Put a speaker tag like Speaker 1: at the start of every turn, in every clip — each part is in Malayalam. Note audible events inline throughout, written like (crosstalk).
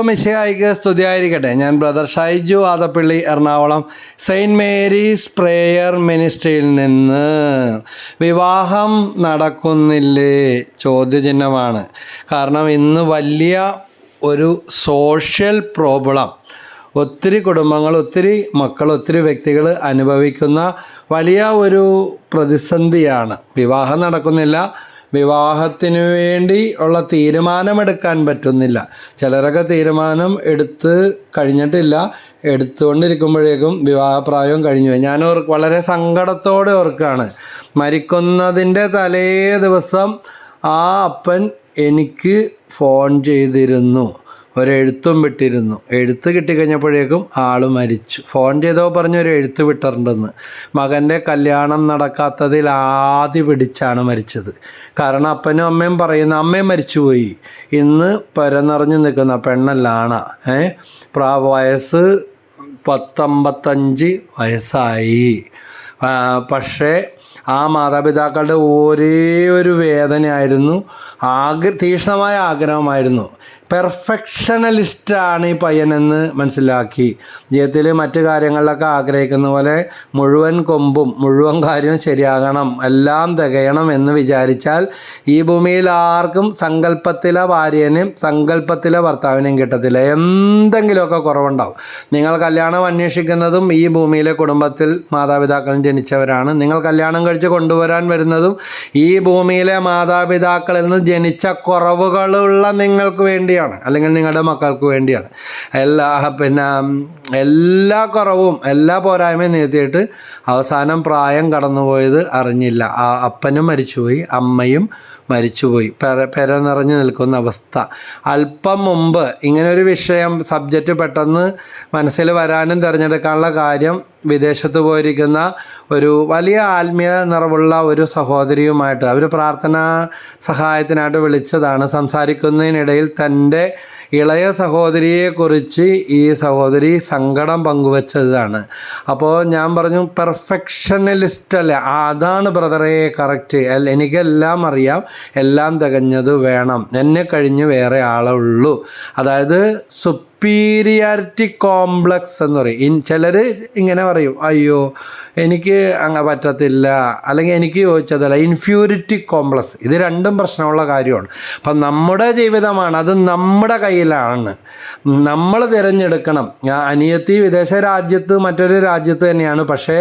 Speaker 1: മിശിഹായിക്ക് സ്തുതിയായിരിക്കട്ടെ. ഞാൻ brother Shaiju Adappally Ernakulam saint Mary's prayer മിനിസ്ട്രിയിൽ നിന്ന്. വിവാഹം നടക്കുന്നില്ലേ? ചോദ്യചിഹ്നമാണ്. കാരണം ഇന്ന് വലിയ ഒരു സോഷ്യൽ പ്രോബ്ലം. ഒത്തിരി കുടുംബങ്ങൾ ഒത്തിരി മക്കൾ ഒത്തിരി വ്യക്തികൾ അനുഭവിക്കുന്ന വലിയ ഒരു പ്രതിസന്ധിയാണ്. വിവാഹം നടക്കുന്നില്ല. വിവാഹത്തിന് വേണ്ടി ഉള്ള തീരുമാനമെടുക്കാൻ പറ്റുന്നില്ല. ചിലരൊക്കെ തീരുമാനം എടുത്ത് കഴിഞ്ഞിട്ടില്ല. എടുത്തുകൊണ്ടിരിക്കുമ്പോഴേക്കും വിവാഹപ്രായവും കഴിഞ്ഞു. ഞാൻ ഓർ വളരെ സങ്കടത്തോടെ ഓർക്കുകയാണ്. മരിക്കുന്നതിന്റെ തലേ ദിവസം ആ അപ്പൻ എനിക്ക് ഫോൺ ചെയ്തിരുന്നു. ഒരെഴുത്തും വിട്ടിരുന്നു. എഴുത്ത് കിട്ടിക്കഴിഞ്ഞപ്പോഴേക്കും ആൾ മരിച്ചു. ഫോൺ ചെയ്തോ പറഞ്ഞ് ഒരു എഴുത്ത് വിട്ടിട്ടുണ്ടെന്ന്. മകന്റെ കല്യാണം നടക്കാത്തതിൽ ആദ്യ പിടിച്ചാണ് മരിച്ചത്. കാരണം അപ്പനും അമ്മയും പറയുന്ന അമ്മയും മരിച്ചുപോയി. ഇന്ന് പരനിറഞ്ഞു നിൽക്കുന്ന പെണ്ണല്ലാണ. ഏ? പ്രാ വയസ്സ് പത്തമ്പത്തഞ്ച് വയസ്സായി. പക്ഷേ ആ മാതാപിതാക്കളുടെ ഒരേ ഒരു വേദനയായിരുന്നു ആഗ്ര തീക്ഷ്ണമായ ആഗ്രഹമായിരുന്നു. പെർഫെക്ഷനലിസ്റ്റാണ് ഈ പയ്യനെന്ന് മനസ്സിലാക്കി. ജീവിതത്തിൽ മറ്റു കാര്യങ്ങളിലൊക്കെ ആഗ്രഹിക്കുന്ന പോലെ മുഴുവൻ കൊമ്പും മുഴുവൻ കാര്യവും ശരിയാകണം എല്ലാം തികയണം എന്ന് വിചാരിച്ചാൽ ഈ ഭൂമിയിൽ ആർക്കും സങ്കല്പത്തിലെ ഭാര്യനും സങ്കല്പത്തിലെ ഭർത്താവിനെയും കിട്ടത്തില്ല. എന്തെങ്കിലുമൊക്കെ കുറവുണ്ടാവും. നിങ്ങൾ കല്യാണം അന്വേഷിക്കുന്നതും ഈ ഭൂമിയിലെ കുടുംബത്തിൽ മാതാപിതാക്കളും ജനിച്ചവരാണ്. നിങ്ങൾ കല്യാണം കഴിച്ച് കൊണ്ടുവരാൻ വരുന്നതും ഈ ഭൂമിയിലെ മാതാപിതാക്കളിൽ നിന്ന് ജനിച്ച കുറവുകളുള്ള നിങ്ങൾക്ക് വേണ്ടിയാണ്. അല്ലെങ്കിൽ നിങ്ങളുടെ മക്കൾക്ക് വേണ്ടിയാണ്. എല്ലാ പിന്നെ എല്ലാ കുറവും എല്ലാ പോരായ്മയും നീത്തിയിട്ട് അവസാനം പ്രായം കടന്നുപോയത് അറിഞ്ഞില്ല. ആ അപ്പനും മരിച്ചുപോയി. അമ്മയും മരിച്ചുപോയി. പെര പെര നിറഞ്ഞു നിൽക്കുന്ന അവസ്ഥ. അല്പം മുമ്പ് ഇങ്ങനൊരു വിഷയം സബ്ജക്റ്റ് പെട്ടെന്ന് മനസ്സിൽ വരാനും തിരഞ്ഞെടുക്കാനുള്ള കാര്യം വിദേശത്ത് പോയിരിക്കുന്ന ഒരു വലിയ ആത്മീയ നിറവുള്ള ഒരു സഹോദരിയുമായിട്ട് അവർ പ്രാർത്ഥനാ സഹായത്തിനായിട്ട് വിളിച്ചതാണ്. സംസാരിക്കുന്നതിനിടയിൽ തന്റെ ഇളയ സഹോദരിയെക്കുറിച്ച് ഈ സഹോദരി സങ്കടം പങ്കുവച്ചതാണ്. അപ്പോൾ ഞാൻ പറഞ്ഞു പെർഫെക്ഷനലിസ്റ്റ് അല്ലേ? അതാണ് ബ്രദറെ കറക്റ്റ് എനിക്കെല്ലാം അറിയാം. എല്ലാം തികഞ്ഞത് വേണം. എന്നെ കഴിഞ്ഞ് വേറെ ആളേ ഉള്ളൂ. അതായത് സുപ്പീരിയാരിറ്റി കോംപ്ലക്സ് എന്ന് പറയും. ഇൻ ചിലർ ഇങ്ങനെ പറയും അയ്യോ എനിക്ക് അങ്ങ് പറ്റത്തില്ല. അല്ലെങ്കിൽ എനിക്ക് ചോദിച്ചതല്ല ഇൻഫ്യൂരിറ്റി കോംപ്ലക്സ് ഇത് രണ്ടും പ്രശ്നമുള്ള കാര്യമാണ്. അപ്പം നമ്മുടെ ജീവിതമാണ് അത് നമ്മുടെ കയ്യിലാണ്. നമ്മൾ തിരഞ്ഞെടുക്കണം. അനിയത്തി വിദേശ രാജ്യത്ത് മറ്റൊരു രാജ്യത്ത് തന്നെയാണ്. പക്ഷേ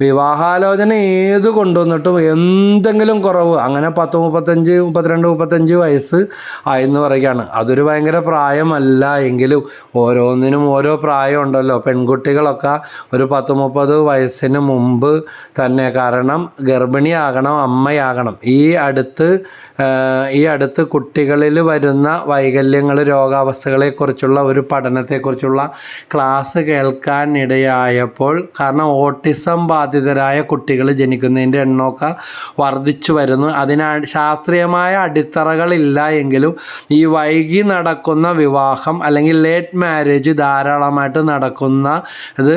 Speaker 1: വിവാഹാലോചന ഏത് കൊണ്ടുവന്നിട്ടും എന്തെങ്കിലും കുറവ് അങ്ങനെ പത്ത് മുപ്പത്തഞ്ച് മുപ്പത്തിരണ്ട് മുപ്പത്തഞ്ച് വയസ്സ് ആയെന്ന് പറയുകയാണ്. അതൊരു ഭയങ്കര പ്രായമല്ല എങ്കിലും ഓരോന്നിനും ഓരോ പ്രായമുണ്ടല്ലോ. പെൺകുട്ടികളൊക്കെ ഒരു പത്ത് മുപ്പത് വയസ്സിന് മുമ്പ് തന്നെ. കാരണം ഗർഭിണിയാകണം അമ്മയാകണം. ഈ അടുത്ത് ഈ അടുത്ത് കുട്ടികളിൽ വരുന്ന വൈകല്യങ്ങൾ രോഗാവസ്ഥകളെക്കുറിച്ചുള്ള ഒരു പഠനത്തെക്കുറിച്ചുള്ള ക്ലാസ് കേൾക്കാനിടയായപ്പോൾ കാരണം ഓട്ടിസം ബാധിതരായ കുട്ടികൾ ജനിക്കുന്നതിന്റെ എണ്ണമൊക്കെ വർദ്ധിച്ചു വരുന്നു. അതിനാ ശാസ്ത്രീയമായ അടിത്തറകളില്ല എങ്കിലും ഈ വൈകി നടക്കുന്ന വിവാഹം അല്ലെങ്കിൽ ലേറ്റ് മാരേജ് ധാരാളമായിട്ട് നടക്കുന്ന ഇത്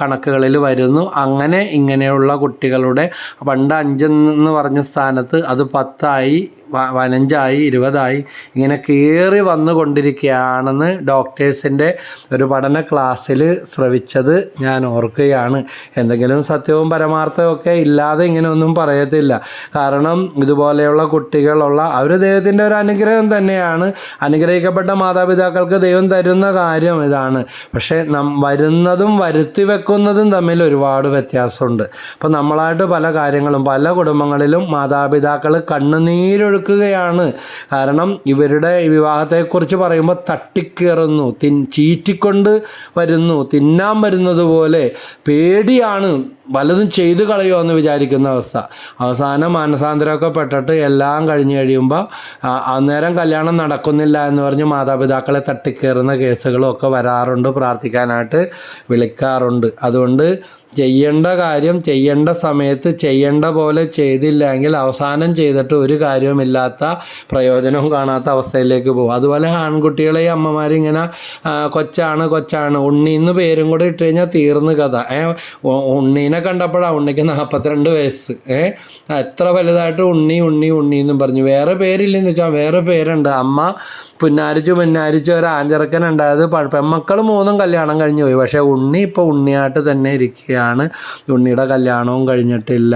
Speaker 1: കണക്കുകളിൽ വരുന്നു. അങ്ങനെ ഇങ്ങനെയുള്ള കുട്ടികളുടെ പണ്ട് അഞ്ചെന്ന് പറഞ്ഞ സ്ഥാനത്ത് അത് പത്തായി പതിനഞ്ചായി ഇരുപതായി ഇങ്ങനെ കയറി വന്നുകൊണ്ടിരിക്കുകയാണെന്ന് ഡോക്ടേഴ്സിന്റെ ഒരു പഠന ക്ലാസ്സിൽ ശ്രവിച്ചത് ഞാൻ ഓർക്കുകയാണ്. എന്തെങ്കിലും സത്യവും പരമാർത്ഥവും ഒക്കെ ഇല്ലാതെ ഇങ്ങനെയൊന്നും പറയത്തില്ല. കാരണം ഇതുപോലെയുള്ള കുട്ടികളുള്ള അവർ ദൈവത്തിന്റെ ഒരു അനുഗ്രഹം തന്നെയാണ്. അനുഗ്രഹിക്കപ്പെട്ട മാതാപിതാക്കൾക്ക് ദൈവം തരുന്ന കാര്യം ഇതാണ്. പക്ഷേ നം വരുന്നതും വരുത്തി വെക്കുന്നതും തമ്മിൽ ഒരുപാട് വ്യത്യാസമുണ്ട്. അപ്പോൾ നമ്മളായിട്ട് പല കാര്യങ്ങളും പല കുടുംബങ്ങളിലും മാതാപിതാക്കൾ കണ്ണുനീരൊഴുക്കുകയാണ് കാരണം ഇവരുടെ വിവാഹത്തെക്കുറിച്ച് പറയുമ്പോൾ തട്ടിക്കേറുന്നു തിൻ ചീറ്റിക്കൊണ്ട് വരുന്നു തിന്നാൻ വരുന്നത് പോലെ പേടിയാണ്. പലതും ചെയ്തു കളയുമോ എന്ന് വിചാരിക്കുന്ന അവസ്ഥ. അവസാനം മാനസാന്തരമൊക്കെ പെട്ടിട്ട് എല്ലാം കഴിഞ്ഞ് കഴിയുമ്പോൾ അന്നേരം കല്യാണം നടക്കുന്നില്ല എന്ന് പറഞ്ഞ് മാതാപിതാക്കളെ തട്ടിക്കയറുന്ന കേസുകളും ഒക്കെ വരാറുണ്ട് പ്രാർത്ഥിക്കാനായിട്ട് വിളിക്കാറുണ്ട്. അതുകൊണ്ട് ചെയ്യേണ്ട കാര്യം ചെയ്യേണ്ട സമയത്ത് ചെയ്യേണ്ട പോലെ ചെയ്തില്ലെങ്കിൽ അവസാനം ചെയ്തിട്ട് ഒരു കാര്യവുമില്ലാത്ത പ്രയോജനവും കാണാത്ത അവസ്ഥയിലേക്ക് പോകും. അതുപോലെ ആൺകുട്ടികളെ അമ്മമാരിങ്ങനെ കൊച്ചാണ് കൊച്ചാണ് ഉണ്ണിന്ന് പേരും കൂടെ ഇട്ട് കഴിഞ്ഞാൽ തീർന്ന് കഥ. ഉണ്ണീനെ ഉണ്ണീനെ കണ്ടപ്പോഴാണ് ഉണ്ണിക്ക് നാൽപ്പത്തിരണ്ട് വയസ്സ്. ഏ? എത്ര വലുതായിട്ട് ഉണ്ണി ഉണ്ണി ഉണ്ണി എന്നും പറഞ്ഞു. വേറെ പേരില്ലെന്ന് വെച്ചാൽ വേറെ പേരുണ്ട്. അമ്മ പുന്നാരിച്ചു പുന്നാരിച്ചു ഒരു ആഞ്ചിറക്കൻ ഉണ്ടായത് പെമ്മക്കൾ മൂന്നും കല്യാണം കഴിഞ്ഞു പോയി. പക്ഷേ ഉണ്ണി ഇപ്പോൾ ഉണ്ണിയായിട്ട് തന്നെ ഇരിക്കുകയാണ്. ഉണ്ണിയുടെ കല്യാണവും കഴിഞ്ഞിട്ടില്ല.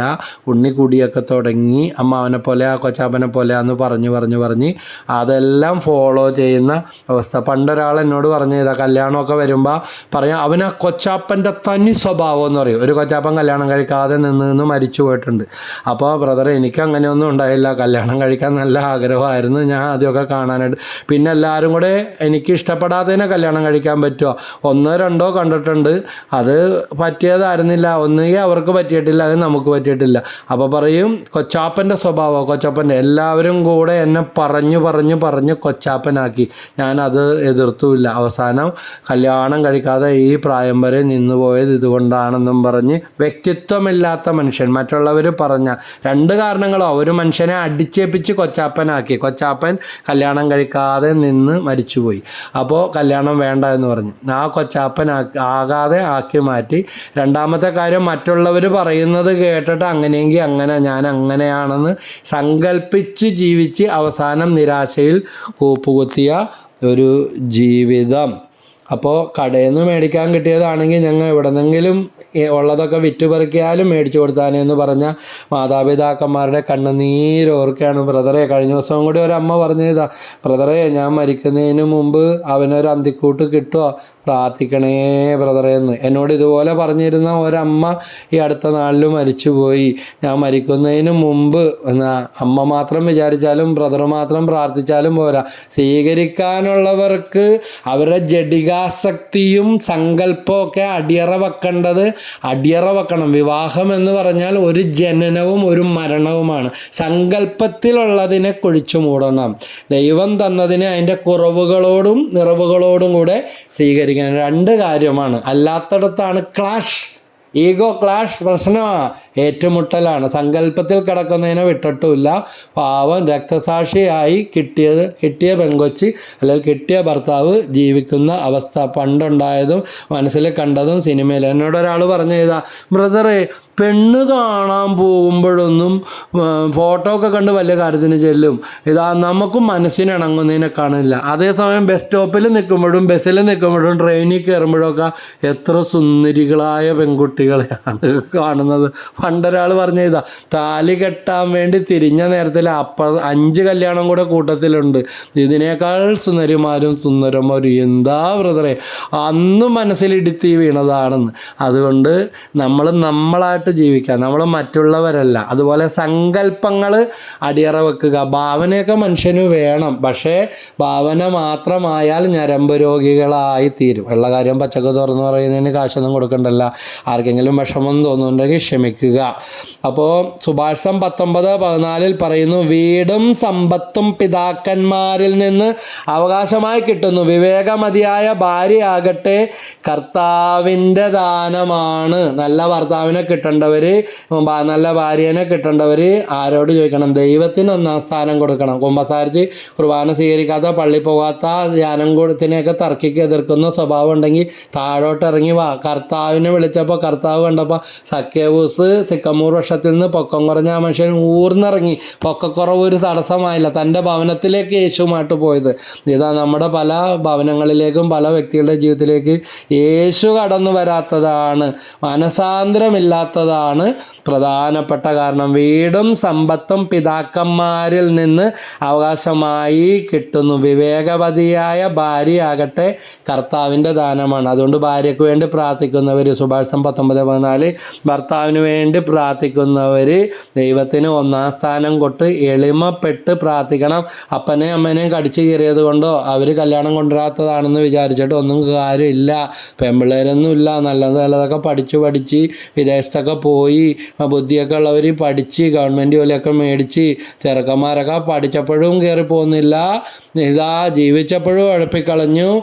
Speaker 1: ഉണ്ണി കുടിയൊക്കെ തുടങ്ങി. അമ്മാവനെ പോലെ ആ കൊച്ചാപ്പനെ പോലെ എന്ന് പറഞ്ഞു പറഞ്ഞു പറഞ്ഞ്. അതെല്ലാം ഫോളോ ചെയ്യുന്ന അവസ്ഥ. പണ്ടൊരാൾ എന്നോട് പറഞ്ഞു ഇതാ കല്യാണമൊക്കെ വരുമ്പോൾ പറയാം അവൻ ആ കൊച്ചാപ്പന്റെ തനി സ്വഭാവം എന്ന് പറയും. ഒരു കൊച്ചാപ്പൻ കല്യാണം കഴിക്കാതെ നിന്ന് നിന്ന് മരിച്ചു പോയിട്ടുണ്ട്. അപ്പോൾ ബ്രദർ എനിക്ക് അങ്ങനെയൊന്നും ഉണ്ടായില്ല. കല്യാണം കഴിക്കാൻ നല്ല ആഗ്രഹമായിരുന്നു. ഞാൻ ആദ്യമൊക്കെ കാണാനായിട്ട്. പിന്നെ എല്ലാവരും കൂടെ എനിക്ക് ഇഷ്ടപ്പെടാത്തതിനെ കല്യാണം കഴിക്കാൻ പറ്റുമോ ഒന്നോ രണ്ടോ കണ്ടിട്ടുണ്ട്. അത് പറ്റിയതായിരുന്നില്ല. ഒന്നുകിൽ അവർക്ക് പറ്റിയിട്ടില്ല അത് നമുക്ക് പറ്റിയിട്ടില്ല. അപ്പോൾ പറയും കൊച്ചാപ്പന്റെ സ്വഭാവം കൊച്ചാപ്പന്റെ. എല്ലാവരും കൂടെ എന്നെ പറഞ്ഞു പറഞ്ഞു പറഞ്ഞ് കൊച്ചാപ്പനാക്കി. ഞാനത് എതിർത്തുമില്ല. അവസാനം കല്യാണം കഴിക്കാതെ ഈ പ്രായം വരെ നിന്നുപോയത് ഇതുകൊണ്ടാണെന്നും പറഞ്ഞ് വ്യക്തിത്വമില്ലാത്ത മനുഷ്യൻ. മറ്റുള്ളവർ പറഞ്ഞ രണ്ട് കാരണങ്ങളോ ഒരു മനുഷ്യനെ അടിച്ചേപ്പിച്ച് കൊച്ചാപ്പനാക്കി. കൊച്ചാപ്പൻ കല്യാണം കഴിക്കാതെ നിന്ന് മരിച്ചുപോയി. അപ്പോൾ കല്യാണം വേണ്ട എന്ന് പറഞ്ഞു. ആ കൊച്ചാപ്പൻ ആകാതെ ആക്കി മാറ്റി. രണ്ടാമത്തെ കാര്യം മറ്റുള്ളവർ പറയുന്നത് കേട്ടിട്ട് അങ്ങനെയെങ്കിൽ അങ്ങനെ ഞാൻ അങ്ങനെയാണെന്ന് സങ്കല്പിച്ച് ജീവിച്ച് അവസാനം നിരാശയിൽ കൂപ്പുകുത്തിയ ഒരു ജീവിതം. അപ്പോൾ കടയിൽ നിന്ന് മേടിക്കാൻ കിട്ടിയതാണെങ്കിൽ ഞങ്ങൾ എവിടെന്നെങ്കിലും ഉള്ളതൊക്കെ വിറ്റ് മേടിച്ചു മേടിച്ചു കൊടുത്താനെന്ന് പറഞ്ഞ മാതാപിതാക്കന്മാരുടെ കണ്ണുനീരോർക്കാണ് ബ്രദറെ കഴിഞ്ഞ ദിവസം കൂടി ഒരമ്മ പറഞ്ഞതാ ബ്രദറെ ഞാൻ മരിക്കുന്നതിന് മുമ്പ് അവനൊരു അന്തിക്കൂട്ട് കിട്ടുമോ പ്രാർത്ഥിക്കണേ ബ്രദറെ എന്ന്. എന്നോട് ഇതുപോലെ പറഞ്ഞിരുന്ന ഒരമ്മ ഈ അടുത്ത നാളിൽ മരിച്ചുപോയി. ഞാൻ മരിക്കുന്നതിന് മുമ്പ് എന്നാ അമ്മ മാത്രം വിചാരിച്ചാലും ബ്രദർ മാത്രം പ്രാർത്ഥിച്ചാലും പോരാ. സ്വീകരിക്കാനുള്ളവർക്ക് അവരുടെ ജഡികാസക്തിയും സങ്കല്പവും ഒക്കെ അടിയറ വെക്കേണ്ടത് അടിയറ വെക്കണം വിവാഹം എന്ന് പറഞ്ഞാൽ ഒരു ജനനവും ഒരു മരണവുമാണ്. സങ്കല്പത്തിലുള്ളതിനെ കുഴിച്ചു മൂടണം. ദൈവം തന്നതിനെ അതിന്റെ കുറവുകളോടും നിറവുകളോടും കൂടെ സ്വീകരിക്കണം. രണ്ട് കാര്യമാണ്. അല്ലാത്തടത്താണ് ക്ലാഷ്. ഈഗോ ക്ലാഷ് പ്രശ്നമാണ് ഏറ്റുമുട്ടലാണ്. സങ്കല്പത്തിൽ കിടക്കുന്നതിനെ വിട്ടിട്ടുമില്ല. പാവം രക്തസാക്ഷിയായി കിട്ടിയത് കിട്ടിയ പെങ്കൊച്ചി അല്ലെങ്കിൽ കിട്ടിയ ഭർത്താവ് ജീവിക്കുന്ന അവസ്ഥ പണ്ടുണ്ടായതും മനസ്സിൽ കണ്ടതും സിനിമയിൽ. എന്നോട് ഒരാൾ പറഞ്ഞു ചെയ്താൽ ബ്രദറെ പെണ്ണ് കാണാൻ പോകുമ്പോഴൊന്നും ഫോട്ടോ ഒക്കെ കണ്ട് വലിയ കാര്യത്തിന് ചെല്ലും. ഇതാ നമുക്കും മനസ്സിനിണങ്ങുന്നതിനെ കാണില്ല. അതേസമയം ബസ് സ്റ്റോപ്പിൽ നിൽക്കുമ്പോഴും ബസ്സിൽ നിൽക്കുമ്പോഴും ട്രെയിനിൽ കയറുമ്പോഴൊക്കെ എത്ര സുന്ദരികളായ പെൺകുട്ടികളെയാണ് കാണുന്നത്. പണ്ടൊരാൾ പറഞ്ഞ ഇതാ താലി കെട്ടാൻ വേണ്ടി തിരിഞ്ഞ നേരത്തിൽ അപ്പ അഞ്ച് കല്യാണം കൂടെ കൂട്ടത്തിലുണ്ട്. ഇതിനേക്കാൾ സുന്ദരിമാരും സുന്ദരന്മാരും എന്താ ബ്രദറെ? അന്ന് മനസ്സിലിടുത്തി വീണതാണെന്ന്. അതുകൊണ്ട് നമ്മൾ നമ്മളായിട്ട് ജീവിക്കുക. നമ്മൾ മറ്റുള്ളവരല്ല. അതുപോലെ സങ്കല്പങ്ങൾ അടിയറ വെക്കുക. ഭാവനയൊക്കെ മനുഷ്യന് വേണം. പക്ഷേ ഭാവന മാത്രമായാൽ ഞരമ്പ് രോഗികളായി തീരും. ഉള്ള കാര്യം പച്ചക്ക് തുറന്ന് പറയുന്നതിന് കാശൊന്നും കൊടുക്കണ്ടല്ല. ആർക്കെങ്കിലും വിഷമം തോന്നുന്നുണ്ടെങ്കിൽ ക്ഷമിക്കുക. അപ്പോൾ സുഭാഷം പത്തൊമ്പത് പതിനാലിൽ പറയുന്നു വീടും സമ്പത്തും പിതാക്കന്മാരിൽ നിന്ന് അവകാശമായി കിട്ടുന്നു. വിവേകമതിയായ ഭാര്യയാകട്ടെ കർത്താവിന്റെ ദാനമാണ്. നല്ല ഭർത്താവിനെ കിട്ടേണ്ടവർ നല്ല ഭാര്യനെ കിട്ടേണ്ടവർ ആരോട് ചോദിക്കണം? ദൈവത്തിന് ഒന്നാം സ്ഥാനം കൊടുക്കണം. കുമ്പസാരിച്ച് കുർബാന സ്വീകരിക്കാത്ത പള്ളി പോകാത്ത ധ്യാനം കൊടുത്തിനെയൊക്കെ തർക്കിക്ക് എതിർക്കുന്ന സ്വഭാവം ഉണ്ടെങ്കിൽ താഴോട്ട് ഇറങ്ങി വാ. കർത്താവിനെ വിളിച്ചപ്പോൾ കർത്താവ് കണ്ടപ്പോൾ സഖ്യവൂസ് സിക്കമൂർ വർഷത്തിൽ നിന്ന് പൊക്കം കുറഞ്ഞ ആ മനുഷ്യൻ ഊർന്നിറങ്ങി. പൊക്കക്കുറവ് ഒരു തടസ്സമായില്ല. തന്റെ ഭവനത്തിലേക്ക് യേശുമായിട്ട് പോയത്. ഇതാ നമ്മുടെ പല ഭവനങ്ങളിലേക്കും പല വ്യക്തികളുടെ ജീവിതത്തിലേക്ക് യേശു കടന്നു വരാത്തതാണ്. മനസാന്തരമില്ലാത്തതാണ് പ്രധാനപ്പെട്ട കാരണം വീടും സമ്പത്തും പിതാക്കന്മാരിൽ നിന്ന് അവകാശമായി കിട്ടുന്നു. വിവേകവതിയായ ഭാര്യയാകട്ടെ കർത്താവിന്റെ ദാനമാണ്. അതുകൊണ്ട് ഭാര്യയ്ക്ക് വേണ്ടി പ്രാർത്ഥിക്കുന്നവർ സുഭാഷം പത്തൊമ്പത് പതിനാല് ഭർത്താവിന് വേണ്ടി പ്രാർത്ഥിക്കുന്നവർ ദൈവത്തിന് ഒന്നാം സ്ഥാനം കൊട്ട് എളിമപ്പെട്ട് പ്രാർത്ഥിക്കണം. അപ്പനെയും അമ്മേനെയും കടിച്ചു കയറിയത് കൊണ്ടോ അവർ കല്യാണം കൊണ്ടുവരാത്തതാണെന്ന് വിചാരിച്ചിട്ട് ഒന്നും കാര്യമില്ല. പെമ്പിള്ളേരൊന്നും ഇല്ല നല്ലത് നല്ലതൊക്കെ പഠിച്ചു പഠിച്ച് വിദേശത്തൊക്കെ പോയി. ബുദ്ധിയൊക്കെ ഉള്ളവർ പഠിച്ച് ഗവൺമെന്റ് ജോലിയൊക്കെ മേടിച്ച് ചെറുക്കന്മാരൊക്കെ പഠിച്ചപ്പോഴും കയറി പോകുന്നില്ല ഇതാ ജീവിച്ചപ്പോഴും ഉഴപ്പിക്കളഞ്ഞു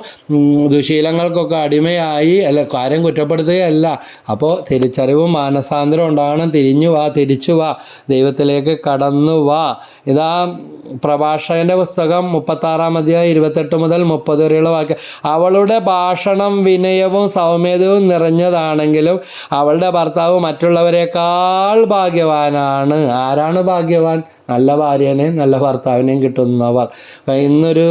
Speaker 1: ദുശീലങ്ങൾക്കൊക്കെ അടിമയായി. അല്ല കാര്യം കുറ്റപ്പെടുത്തുകയല്ല. അപ്പോൾ തിരിച്ചറിവും മാനസാന്തരം ഉണ്ടാകണം. തിരിഞ്ഞു വാ തിരിച്ചു വാ. ദൈവത്തിലേക്ക് കടന്നു വാ. ഇതാ പ്രഭാഷകന്റെ പുസ്തകം മുപ്പത്താറാം അധ്യായം ഇരുപത്തെട്ട് മുതൽ മുപ്പത് വരെയുള്ള വാക്യം. അവളുടെ ഭാഷണം വിനയവും സൗമ്യതയും നിറഞ്ഞതാണെങ്കിലും അവളുടെ ഭർത്താവ് മറ്റുള്ളവരെക്കാൾ ഭാഗ്യവാനാണ്. ആരാണ് ഭാഗ്യവാൻ? നല്ല ഭാര്യനെയും നല്ല ഭർത്താവിനെയും കിട്ടുന്നവർ ഇന്നൊരു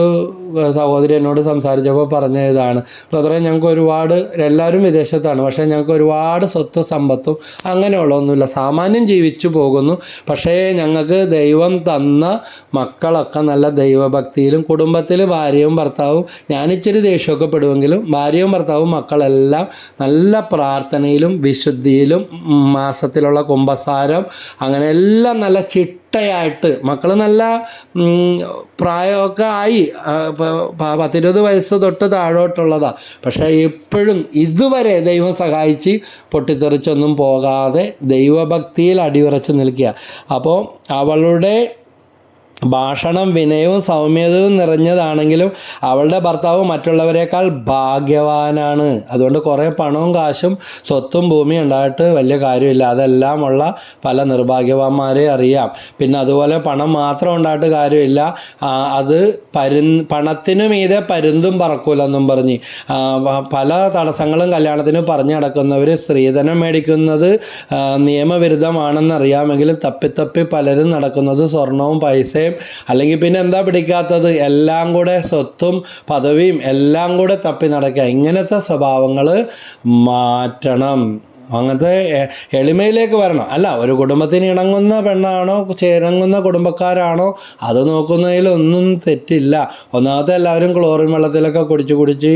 Speaker 1: സഹോദരി എന്നോട് സംസാരിച്ചപ്പോൾ പറഞ്ഞ ഇതാണ്. ബ്രദറെ ഞങ്ങൾക്ക് ഒരുപാട് എല്ലാവരും വിദേശത്താണ് പക്ഷേ ഞങ്ങൾക്ക് ഒരുപാട് സ്വത്ത് സമ്പത്തും അങ്ങനെയുള്ളതൊന്നുമില്ല. സാമാന്യം ജീവിച്ചു പോകുന്നു പക്ഷേ ഞങ്ങൾക്ക് ദൈവം തന്ന മക്കളൊക്കെ നല്ല ദൈവഭക്തിയിലും കുടുംബത്തിൽ ഭാര്യയും ഭർത്താവും ഞാനിച്ചിരി ദേഷ്യമൊക്കെ പെടുമെങ്കിലും ഭാര്യയും ഭർത്താവും മക്കളെല്ലാം നല്ല പ്രാർത്ഥനയിലും വിശുദ്ധിയിലും മാസത്തിലുള്ള കുംഭസാരം അങ്ങനെ എല്ലാം നല്ല ചിട്ടയായിട്ട് മക്കൾ നല്ല പ്രായമൊക്കെ ആയി. പത്തിരുപത് വയസ്സ് തൊട്ട് താഴോട്ടുള്ളതാണ് പക്ഷേ ഇപ്പോഴും ഇതുവരെ ദൈവം സഹായിച്ച് പൊട്ടിത്തെറിച്ചൊന്നും പോകാതെ ദൈവഭക്തിയിൽ അടിയുറച്ച് നിൽക്കുക. അപ്പോൾ അവളുടെ ഭാഷണം വിനയവും സൗമ്യതയും നിറഞ്ഞതാണെങ്കിലും അവളുടെ ഭർത്താവ് മറ്റുള്ളവരെക്കാൾ ഭാഗ്യവാനാണ്. അതുകൊണ്ട് കുറേ പണവും കാശും സ്വത്തും ഭൂമിയും ഉണ്ടായിട്ട് വലിയ കാര്യമില്ല. അതെല്ലാം ഉള്ള പല നിർഭാഗ്യവാന്മാരെ അറിയാം. പിന്നെ അതുപോലെ പണം മാത്രം ഉണ്ടായിട്ട് കാര്യമില്ല. അത് പരു പണത്തിനു മീതെ പരുന്തും പറക്കൂലെന്നും പറഞ്ഞ്. പല തടസ്സങ്ങളും കല്യാണത്തിന് പറഞ്ഞു നടക്കുന്നവർ സ്ത്രീധനം മേടിക്കുന്നത് നിയമവിരുദ്ധമാണെന്നറിയാമെങ്കിൽ നിയമവിരുദ്ധമാണെന്ന് തപ്പിത്തപ്പി പലരും നടക്കുന്നത് സ്വർണവും പൈസയും അല്ലെങ്കിൽ പിന്നെ എന്താ പിടിക്കാത്തത്? എല്ലാം കൂടെ സ്വത്തും പദവിയും എല്ലാം കൂടെ തപ്പി നടക്കുക. ഇങ്ങനത്തെ സ്വഭാവങ്ങൾ മാറ്റണം. അങ്ങനത്തെ എളിമയിലേക്ക് വരണം. അല്ല ഒരു കുടുംബത്തിന് ഇണങ്ങുന്ന പെണ്ണാണോ ചേരങ്ങുന്ന കുടുംബക്കാരാണോ അത് നോക്കുന്നതിലൊന്നും തെറ്റില്ല. ഒന്നാമത്തെ എല്ലാവരും ക്ലോറിൻ വെള്ളത്തിലൊക്കെ കുടിച്ച് കുടിച്ച്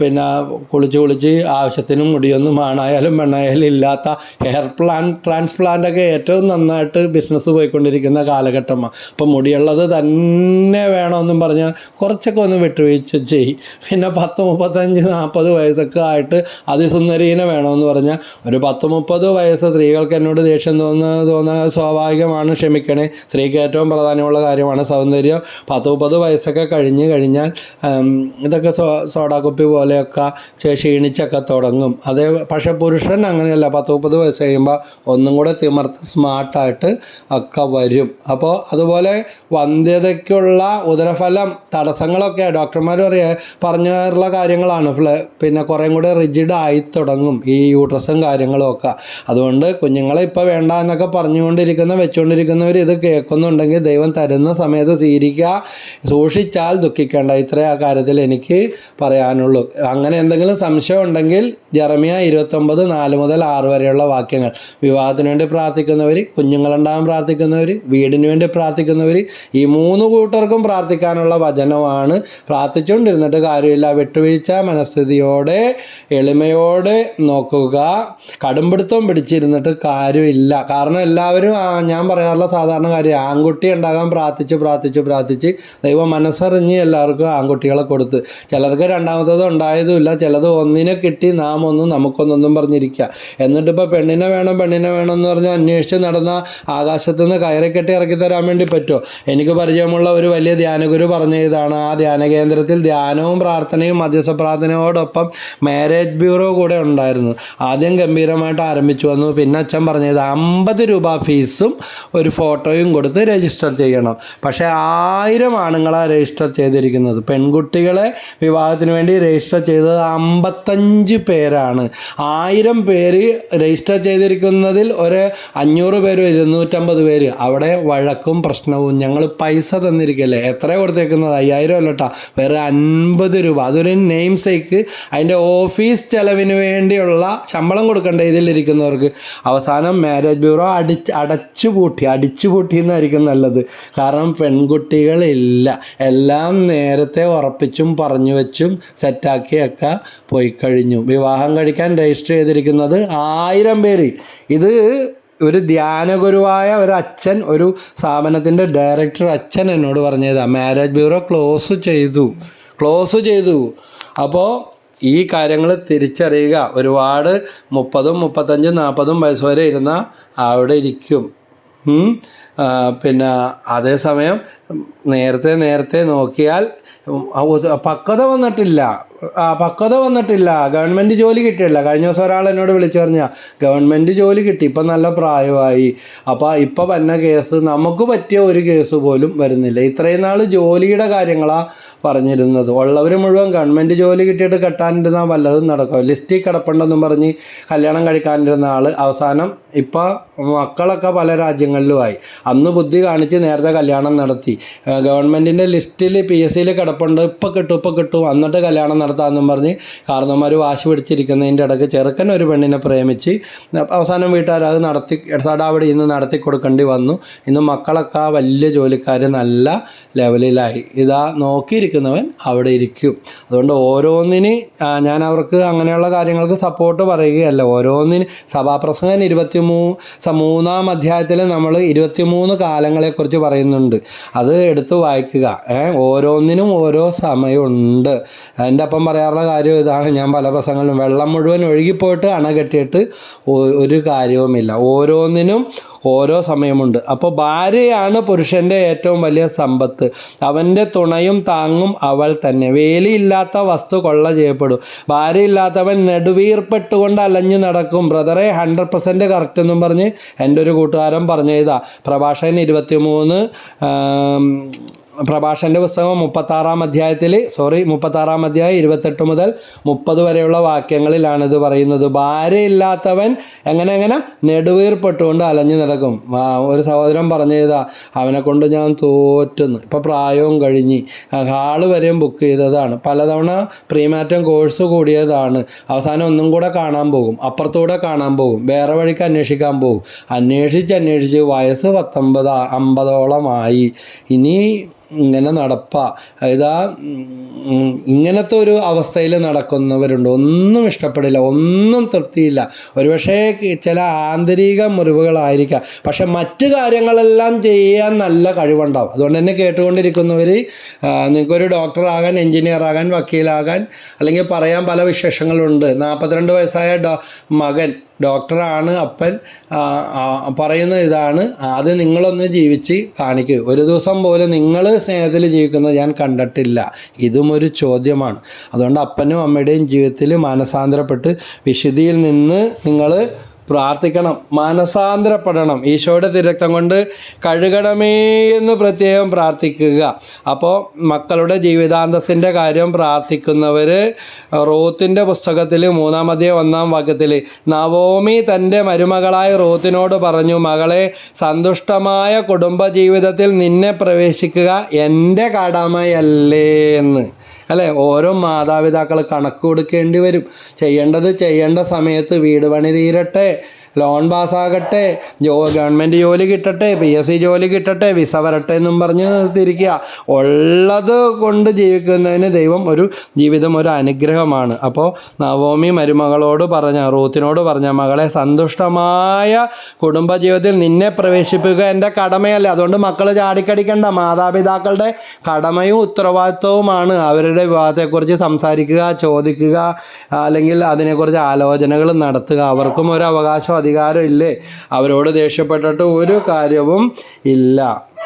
Speaker 1: പിന്നെ കുളിച്ച് കുളിച്ച് ആവശ്യത്തിനും മുടിയൊന്നും ആണായാലും പെണ്ണായാലും ഇല്ലാത്ത ഹെയർ പ്ലാൻ ട്രാൻസ്പ്ലാന്റ് ഒക്കെ ഏറ്റവും നന്നായിട്ട് ബിസിനസ് പോയിക്കൊണ്ടിരിക്കുന്ന കാലഘട്ടമാണ്. അപ്പം മുടിയുള്ളത് തന്നെ വേണമെന്നും പറഞ്ഞാൽ കുറച്ചൊക്കെ ഒന്ന് വിട്ടുവീഴ്ച ചെയ്യും പിന്നെ പത്ത് മുപ്പത്തഞ്ച് നാൽപ്പത് വയസ്സൊക്കെ ആയിട്ട് അതിസുന്ദരീനെ വേണമെന്ന് പറഞ്ഞാൽ ഒരു പത്ത് മുപ്പത് വയസ്സ് സ്ത്രീകൾക്ക് എന്നോട് ദേഷ്യം തോന്നുന്നത് തോന്നുന്നത് സ്വാഭാവികമാണ് ക്ഷമിക്കണേ. സ്ത്രീക്ക് ഏറ്റവും പ്രധാനമുള്ള കാര്യമാണ് സൗന്ദര്യം. പത്ത് മുപ്പത് വയസ്സൊക്കെ കഴിഞ്ഞ് കഴിഞ്ഞാൽ ഇതൊക്കെ സോ സോഡാക്കുപ്പി പോലെയൊക്കെ ക്ഷീണിച്ചൊക്കെ തുടങ്ങും. അതേ പക്ഷേ പുരുഷൻ അങ്ങനെയല്ല. പത്ത് മുപ്പത് വയസ്സ് കഴിയുമ്പോൾ ഒന്നും കൂടെ തിമർത്ത് സ്മാർട്ടായിട്ട് ഒക്കെ വരും. അപ്പോൾ അതുപോലെ വന്ധ്യതയ്ക്കുള്ള ഉദരഫലം തടസ്സങ്ങളൊക്കെ ഡോക്ടർമാർ പറയുക പറഞ്ഞുള്ള കാര്യങ്ങളാണ്. പിന്നെ കുറേം കൂടെ റിജിഡ് ആയി തുടങ്ങും ഈ യൂട്രസും കാര്യങ്ങളും ഒക്കെ അതുകൊണ്ട് കുഞ്ഞുങ്ങളെ ഇപ്പോൾ വേണ്ട എന്നൊക്കെ പറഞ്ഞുകൊണ്ടിരിക്കുന്ന വെച്ചുകൊണ്ടിരിക്കുന്നവർ ഇത് കേൾക്കുന്നുണ്ടെങ്കിൽ ദൈവം തരുന്ന സമയത്ത് സ്വീകരിക്കുക സൂക്ഷിച്ചാൽ ദുഃഖിക്കേണ്ട. ഇത്രേ ആ കാര്യത്തിൽ എനിക്ക് പറയാനുള്ളൂ. അങ്ങനെ എന്തെങ്കിലും സംശയം ഉണ്ടെങ്കിൽ ജെറമിയ ഇരുപത്തൊമ്പത് നാല് മുതൽ ആറ് വരെയുള്ള വാക്യങ്ങൾ. വിവാഹത്തിന് വേണ്ടി പ്രാർത്ഥിക്കുന്നവർ കുഞ്ഞുങ്ങളുണ്ടാകാൻ പ്രാർത്ഥിക്കുന്നവർ വീടിന് വേണ്ടി പ്രാർത്ഥിക്കുന്നവർ ഈ മൂന്ന് കൂട്ടർക്കും പ്രാർത്ഥിക്കാനുള്ള വചനമാണ്. പ്രാർത്ഥിച്ചുകൊണ്ടിരുന്നിട്ട് കാര്യമില്ല. വിട്ടുവീഴ്ച മനസ്ഥിതിയോടെ എളിമയോടെ നോക്കുക. കടുംപിടുത്തം പിടിച്ചിരുന്നിട്ട് കാര്യമില്ല. കാരണം എല്ലാവരും ഞാൻ പറയാറുള്ള സാധാരണ കാര്യം ആൺകുട്ടി ഉണ്ടാകാൻ പ്രാർത്ഥിച്ച് പ്രാർത്ഥിച്ച് പ്രാർത്ഥിച്ച് ദൈവം മനസ്സറിഞ്ഞ് എല്ലാവർക്കും ആൺകുട്ടികളെ കൊടുത്ത്. ചിലർക്ക് രണ്ടാമത്തത് ഉണ്ടായതുമില്ല ചിലത് ഒന്നിനെ കിട്ടി നാം ഒന്നും നമുക്കൊന്നൊന്നും പറഞ്ഞിരിക്കുക. എന്നിട്ടിപ്പോൾ പെണ്ണിനെ വേണം പെണ്ണിനെ വേണം എന്ന് പറഞ്ഞ് അന്വേഷിച്ച് നടന്ന ആകാശത്ത് നിന്ന് കയറി കെട്ടി ഇറക്കി തരാൻ വേണ്ടി പറ്റുമോ? എനിക്ക് പരിചയമുള്ള ഒരു വലിയ ധ്യാനഗുരു പറഞ്ഞ ഇതാണ്. ആ ധ്യാന കേന്ദ്രത്തിൽ ധ്യാനവും പ്രാർത്ഥനയും മധ്യസ്ഥ പ്രാർത്ഥനയോടൊപ്പം മാരേജ് ബ്യൂറോ കൂടെ ഉണ്ടായിരുന്നു. ആദ്യം ഗംഭീരമായിട്ട് ആരംഭിച്ചു വന്നു. പിന്നെ അച്ഛൻ പറഞ്ഞത് അമ്പത് രൂപ ഫീസും ഒരു ഫോട്ടോയും കൊടുത്ത് രജിസ്റ്റർ ചെയ്യണം. പക്ഷേ ആയിരം ആണുങ്ങളാണ് രജിസ്റ്റർ ചെയ്തിരിക്കുന്നത്. പെൺകുട്ടികളെ വിവാഹത്തിന് വേണ്ടി രജിസ്റ്റർ ചെയ്തത് അമ്പത്തഞ്ച് പേരാണ്. ആയിരം പേര് രജിസ്റ്റർ ചെയ്തിരിക്കുന്നതിൽ ഒരു അഞ്ഞൂറ് പേര് ഇരുന്നൂറ്റമ്പത് പേര്. അവിടെ വഴക്കും പ്രശ്നവും. ഞങ്ങൾ പൈസ തന്നിരിക്കല്ലേ? എത്ര കൊടുത്തേക്കുന്നത്? അയ്യായിരം അല്ലട്ടാ വേറെ അൻപത് രൂപ. അതൊരു നെയിം സേക്ക് അതിന്റെ ഓഫീസ് ചെലവിന് വേണ്ടിയുള്ള ശമ്പളം കൊടുക്കണ്ടേ ഇതിലിരിക്കുന്നവർക്ക്. അവസാനം മാരേജ് ബ്യൂറോ അടിച്ച് അടച്ചു പൂട്ടി. അടിച്ചു പൂട്ടി എന്നായിരിക്കും നല്ലത്. കാരണം പെൺകുട്ടികളില്ല. എല്ലാം നേരത്തെ ഉറപ്പിച്ചും പറഞ്ഞു വെച്ചും സെറ്റാക്കിയൊക്കെ പോയി കഴിഞ്ഞു. വിവാഹം കഴിക്കാൻ രജിസ്റ്റർ ചെയ്തിരിക്കുന്നത് ആയിരം പേര്. ഇത് ഒരു ധ്യാനഗുരുവായ ഒരു അച്ഛൻ ഒരു സ്ഥാപനത്തിന്റെ ഡയറക്ടർ അച്ഛൻ എന്നോട് പറഞ്ഞതാണ് മാരേജ് ബ്യൂറോ ക്ലോസ് ചെയ്തു. ക്ലോസ് ചെയ്തു. അപ്പോൾ ഈ കാര്യങ്ങൾ തിരിച്ചറിയുക. ഒരുപാട് മുപ്പതും മുപ്പത്തഞ്ചും നാൽപ്പതും വയസ്സ് വരെ ഇരുന്ന അവിടെ ഇരിക്കും. പിന്നെ അതേസമയം നേരത്തെ നേരത്തെ നോക്കിയാൽ പക്വത വന്നിട്ടില്ല. ആ പക്വത വന്നിട്ടില്ല. ഗവൺമെന്റ് ജോലി കിട്ടിയില്ല കഴിഞ്ഞ ദിവസം ഒരാൾ എന്നോട് വിളിച്ചു പറഞ്ഞാൽ ഗവൺമെന്റ് ജോലി കിട്ടി. ഇപ്പം നല്ല പ്രായമായി. അപ്പോൾ ഇപ്പം വന്ന കേസ് നമുക്ക് പറ്റിയ ഒരു കേസ് പോലും വരുന്നില്ല. ഇത്രയും നാൾ ജോലിയുടെ കാര്യങ്ങളാണ് പറഞ്ഞിരുന്നത്. ഉള്ളവർ മുഴുവൻ ഗവൺമെന്റ് ജോലി കിട്ടിയിട്ട് കെട്ടാനിരുന്ന വല്ലതും നടക്കും. ലിസ്റ്റിൽ കിടപ്പുണ്ടെന്നും പറഞ്ഞ് കല്യാണം കഴിക്കാനിരുന്ന ആൾ അവസാനം ഇപ്പോൾ മക്കളൊക്കെ പല രാജ്യങ്ങളിലുമായി അന്ന് ബുദ്ധി കാണിച്ച് നേരത്തെ കല്യാണം നടത്തി. ഗവൺമെന്റിന്റെ ലിസ്റ്റിൽ പി എസ് സിയിൽ കിടപ്പുണ്ട്. ഇപ്പം കിട്ടും ഇപ്പം കിട്ടും. എന്നിട്ട് കല്യാണം നടത്താമെന്നും പറഞ്ഞ് കാരണന്മാർ വാശി പിടിച്ചിരിക്കുന്നതിന്റെ ഇടയ്ക്ക് ചെറുക്കൻ ഒരു പെണ്ണിനെ പ്രേമിച്ച് അവസാനം വീട്ടുകാർ അത് നടത്തി ഇടസാടാവിടെ ഇന്ന് നടത്തി കൊടുക്കേണ്ടി വന്നു. ഇന്ന് മക്കളൊക്കെ ആ വലിയ ജോലിക്കാർ നല്ല ലെവലിലായി. ഇതാ നോക്കിയിരിക്കുന്നവൻ അവിടെ ഇരിക്കും. അതുകൊണ്ട് ഓരോന്നിന് ഞാൻ അവർക്ക് അങ്ങനെയുള്ള കാര്യങ്ങൾക്ക് സപ്പോർട്ട് പറയുകയല്ല. ഓരോന്നിന് സഭാപ്രസംഗൻ ഇരുപത്തി മൂ മൂന്നാം അധ്യായത്തിൽ നമ്മൾ ഇരുപത്തിമൂന്ന് കാലങ്ങളെക്കുറിച്ച് പറയുന്നുണ്ട്. അത് എടുത്ത് വായിക്കുക. ഓരോന്നിനും ഓരോ സമയമുണ്ട്. എന്റെ അപ്പം പറയാറുള്ള കാര്യം ഇതാണ്. ഞാൻ പല പ്രസംഗങ്ങളിലും വെള്ളം മുഴുവൻ ഒഴുകിപ്പോയിട്ട് അണ കെട്ടിയിട്ട് ഒരു കാര്യവുമില്ല. ഓരോന്നിനും ഓരോ സമയമുണ്ട്. അപ്പോൾ ഭാര്യയാണ് പുരുഷന്റെ ഏറ്റവും വലിയ സമ്പത്ത്. അവന്റെ തുണയും താങ്ങും അവൾ തന്നെ. വേലിയില്ലാത്ത വസ്തു കൊള്ള ചെയ്യപ്പെടും. ഭാര്യയില്ലാത്തവൻ നെടുവീർപ്പെട്ടുകൊണ്ട് അലഞ്ഞു നടക്കും. ബ്രദറെ ഹൺഡ്രഡ് പെർസെന്റ് കറക്റ്റ് എന്നും പറഞ്ഞ് എന്റെ ഒരു കൂട്ടുകാരൻ പറഞ്ഞതാ പ്രഭാഷകൻ ഇരുപത്തിമൂന്ന് പ്രഭാഷന്റെ പുസ്തകം മുപ്പത്താറാം അധ്യായത്തിൽ സോറി മുപ്പത്താറാം അധ്യായം ഇരുപത്തെട്ട് മുതൽ മുപ്പത് വരെയുള്ള വാക്യങ്ങളിലാണ് ഇത് പറയുന്നത്. ഭാര്യയില്ലാത്തവൻ എങ്ങനെ എങ്ങനെ നെടുവീർപ്പെട്ടുകൊണ്ട് അലഞ്ഞു നടക്കും. ഒരു സഹോദരൻ പറഞ്ഞു ചെയ്താ അവനെ കൊണ്ട് ഞാൻ തോറ്റുന്നു. ഇപ്പം പ്രായവും കഴിഞ്ഞ് ഹാൾ വരെയും ബുക്ക് ചെയ്തതാണ്. പലതവണ പ്രീമാറ്റം കോഴ്സ് കൂടിയതാണ്. അവസാനം ഒന്നും കൂടെ കാണാൻ പോകും. അപ്പുറത്തൂടെ കാണാൻ പോകും. വേറെ വഴിക്ക് അന്വേഷിക്കാൻ പോകും. അന്വേഷിച്ച് അന്വേഷിച്ച് വയസ്സ് പത്തൊമ്പത് അമ്പതോളമായി. ഇനി ഇങ്ങനെ നടപ്പാ. ആ ഇങ്ങനത്തെ ഒരു അവസ്ഥയിൽ നടക്കുന്നവരുണ്ട്. ഒന്നും ഇഷ്ടപ്പെടില്ല ഒന്നും തൃപ്തിയില്ല. ഒരുപക്ഷേ ചില ആന്തരിക മുറിവുകളായിരിക്കാം. പക്ഷെ മറ്റു കാര്യങ്ങളെല്ലാം ചെയ്യാൻ നല്ല കഴിവുണ്ടാവും. അതുകൊണ്ട് തന്നെ കേട്ടുകൊണ്ടിരിക്കുന്നവർ നിങ്ങൾക്കൊരു ഡോക്ടറാകാൻ എഞ്ചിനീയർ ആകാൻ വക്കീലാകാൻ അല്ലെങ്കിൽ പറയാൻ പല വിശേഷങ്ങളുണ്ട്. നാൽപ്പത്തിരണ്ട് വയസ്സായ ഡോ മകൻ ഡോക്ടറാണ് അപ്പൻ. പറയുന്ന ഇതാണ്. അത് നിങ്ങളൊന്ന് ജീവിച്ച് കാണിക്കുക ഒരു ദിവസം പോലും നിങ്ങൾ സ്നേഹത്തിൽ ജീവിക്കുന്നത് ഞാൻ കണ്ടിട്ടില്ല. ഇതും ഒരു ചോദ്യമാണ്. അതുകൊണ്ട് അപ്പനും അമ്മയുടെയും ജീവിതത്തിൽ മാനസാന്തരപ്പെട്ട് വിശുദ്ധിയിൽ നിന്ന് നിങ്ങൾ പ്രാർത്ഥിക്കണം മനസാന്തരപ്പെടണം. ഈശോയുടെ തിരക്തം കൊണ്ട് കഴുകണമേ എന്ന് പ്രത്യേകം പ്രാർത്ഥിക്കുക. അപ്പോൾ മക്കളുടെ ജീവിതാന്തസ്സിന്റെ കാര്യം പ്രാർത്ഥിക്കുന്നവർ റോത്തിന്റെ പുസ്തകത്തിൽ മൂന്നാമതേ ഒന്നാം വാക്യത്തിൽ നവോമി തന്റെ മരുമകളായ റോത്തിനോട് പറഞ്ഞു മകളെ സന്തുഷ്ടമായ കുടുംബജീവിതത്തിൽ നിന്നെ പ്രവേശിക്കുക എന്റെ കടമയല്ലേ എന്ന്. അല്ലേ? ഓരോ മാതാപിതാക്കൾ കണക്ക് കൊടുക്കേണ്ടി വരും. ചെയ്യേണ്ടത് ചെയ്യേണ്ട സമയത്ത് വീട് പണി തീരട്ടെ. ലോൺ പാസ്സാകട്ടെ ജോ ഗവൺമെന്റ് ജോലി കിട്ടട്ടെ പി എസ് സി ജോലി കിട്ടട്ടെ വിസ വരട്ടെ എന്നും പറഞ്ഞ് തിരിക്കുക ഉള്ളത് കൊണ്ട് ജീവിക്കുന്നതിന് ദൈവം ഒരു ജീവിതം ഒരു അനുഗ്രഹമാണ്. അപ്പോൾ നവോമി മരുമകളോട് പറഞ്ഞ റൂത്തിനോട് പറഞ്ഞ മകളെ സന്തുഷ്ടമായ കുടുംബജീവിതത്തിൽ നിന്നെ പ്രവേശിപ്പിക്കുക എന്റെ കടമയല്ല. അതുകൊണ്ട് മക്കൾ ചാടിക്കടിക്കേണ്ട. മാതാപിതാക്കളുടെ കടമയും ഉത്തരവാദിത്വവുമാണ് അവരുടെ വിവാഹത്തെക്കുറിച്ച് സംസാരിക്കുക ചോദിക്കുക അല്ലെങ്കിൽ അതിനെക്കുറിച്ച് ആലോചനകൾ നടത്തുക. അവർക്കും ഒരു അവകാശം അധികാരം ഇല്ലേ അവരോട് ദേഷ്യപ്പെട്ടിട്ട് ഒരു കാര്യവും ഇല്ല.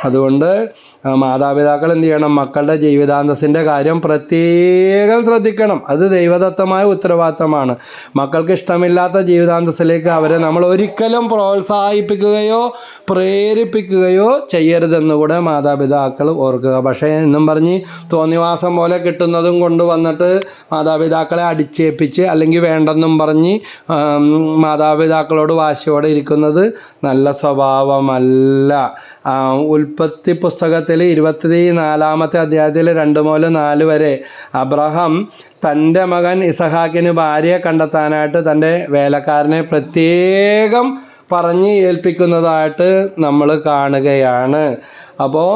Speaker 1: അതുകൊണ്ട് മാതാപിതാക്കൾ എന്ത് ചെയ്യണം? മക്കളുടെ ജീവിതാന്തസ്സിന്റെ കാര്യം പ്രത്യേകം ശ്രദ്ധിക്കണം. അത് ദൈവദത്തമായ ഉത്തരവാദിത്തമാണ്. മക്കൾക്ക് ഇഷ്ടമില്ലാത്ത ജീവിതാന്തസ്സിലേക്ക് അവരെ നമ്മൾ ഒരിക്കലും പ്രോത്സാഹിപ്പിക്കുകയോ പ്രേരിപ്പിക്കുകയോ ചെയ്യരുതെന്ന് കൂടെ മാതാപിതാക്കൾ ഓർക്കുക. പക്ഷേ എന്നും പറഞ്ഞ് തോന്നിവാസം പോലെ കിട്ടുന്നതും കൊണ്ടുവന്നിട്ട് മാതാപിതാക്കളെ അടിച്ചേൽപ്പിച്ച് അല്ലെങ്കിൽ വേണ്ടെന്നും പറഞ്ഞ് മാതാപിതാക്കളോട് വാശിയോടെ ഇരിക്കുന്നത് നല്ല സ്വഭാവമല്ല. ആ, ഉൽപ്പത്തി പുസ്തകത്തിൽ ഇരുപത്തി നാലാമത്തെ അധ്യായത്തിൽ രണ്ട് മുതൽ നാല് വരെ അബ്രഹാം തന്റെ മകൻ ഇസഹാക്കിന് ഭാര്യയെ കണ്ടെത്താനായിട്ട് തന്റെ വേലക്കാരനെ പ്രത്യേകം പറഞ്ഞ് ഏൽപ്പിക്കുന്നതായിട്ട് നമ്മൾ കാണുകയാണ്. അപ്പോൾ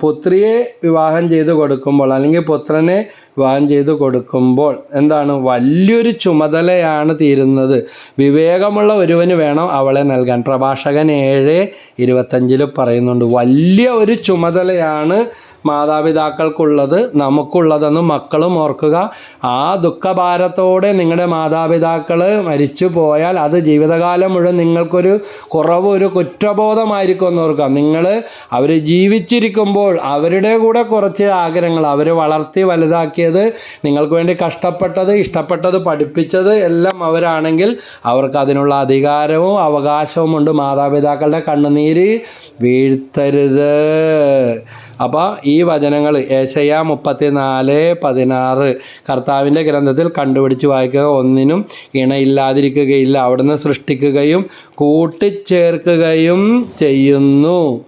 Speaker 1: പുത്രിയെ വിവാഹം ചെയ്ത് കൊടുക്കുമ്പോൾ അല്ലെങ്കിൽ പുത്രനെ വിവാഹം ചെയ്ത് കൊടുക്കുമ്പോൾ എന്താണ്? വലിയൊരു ചുമതലയാണ് തീരുന്നത്. വിവേകമുള്ള ഒരുവന് വേണം അവളെ നൽകാൻ. പ്രഭാഷകൻ ഏഴ് ഇരുപത്തഞ്ചിൽ പറയുന്നുണ്ട് വലിയ ഒരു ചുമതലയാണ് മാതാപിതാക്കൾക്കുള്ളത് നമുക്കുള്ളതെന്ന് മക്കളും ഓർക്കുക. ആ ദുഃഖഭാരത്തോടെ നിങ്ങളുടെ മാതാപിതാക്കൾ മരിച്ചു പോയാൽ അത് ജീവിതകാലം മുഴുവൻ നിങ്ങൾക്കൊരു കുറവ് ഒരു കുറ്റബോധമായിരിക്കും എന്ന് ഓർക്കുക. നിങ്ങൾ അവർ ജീവിച്ചിരിക്കുമ്പോൾ അവരുടെ കൂടെ കുറച്ച് ആഗ്രഹങ്ങൾ അവർ വളർത്തി വലുതാക്കിയത് നിങ്ങൾക്ക് വേണ്ടി കഷ്ടപ്പെട്ടത് ഇഷ്ടപ്പെട്ടത് പഠിപ്പിച്ചത് എല്ലാം അവരാണെങ്കിൽ അവർക്ക് അതിനുള്ള അധികാരവും അവകാശവും ഉണ്ട്. മാതാപിതാക്കളുടെ കണ്ണുനീര് വീഴ്ത്തരുത്. അപ്പോൾ ഈ വചനങ്ങൾ ഏശയ മുപ്പത്തി നാല് പതിനാറ് കർത്താവിന്റെ ഗ്രന്ഥത്തിൽ കണ്ടുപിടിച്ച് വായിക്കുക. ഒന്നിനും ഇണയില്ലാതിരിക്കുകയില്ല. അവിടുന്ന് സൃഷ്ടിക്കുകയും കൂട്ടിച്ചേർക്കുകയും ചെയ്യുന്നു.